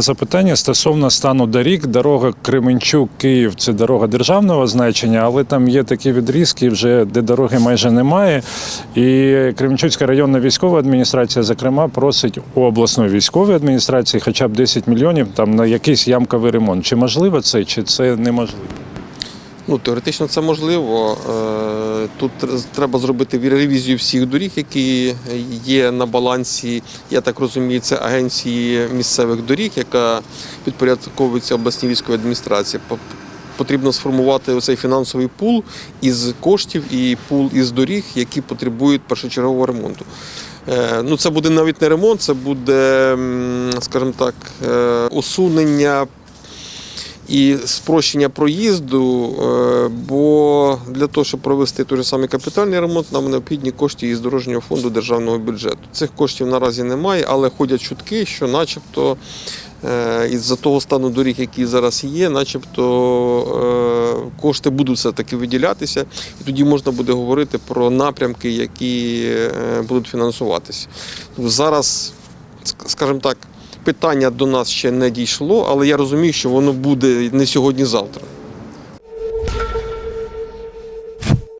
Запитання стосовно стану доріг. Дорога Кременчук-Київ це дорога державного значення, але там є такі відрізки, вже де дороги майже немає. І Кременчуцька районна військова адміністрація, зокрема, просить у обласної військової адміністрації хоча б 10 мільйонів там на якийсь ямковий ремонт. Чи можливо це, чи це неможливо? Ну, теоретично це можливо. Е, Тут треба зробити ревізію всіх доріг, які є на балансі. Я так розумію, це агенції місцевих доріг, яка підпорядковується обласній військовій адміністрації. Потрібно сформувати оцей фінансовий пул із коштів і пул із доріг, які потребують першочергового ремонту. Е, Ну, це буде навіть не ремонт, це буде, скажімо так, е, усунення і спрощення проїзду, е, бо для того, щоб провести той же самий капітальний ремонт, нам необхідні кошти із дорожнього фонду державного бюджету. Цих коштів наразі немає, але ходять чутки, що начебто е, із-за того стану доріг, який зараз є, начебто е, кошти будуть все-таки виділятися, і тоді можна буде говорити про напрямки, які будуть фінансуватися. Зараз, ск- скажімо так, питання до нас ще не дійшло, але я розумію, що воно буде не сьогодні-завтра.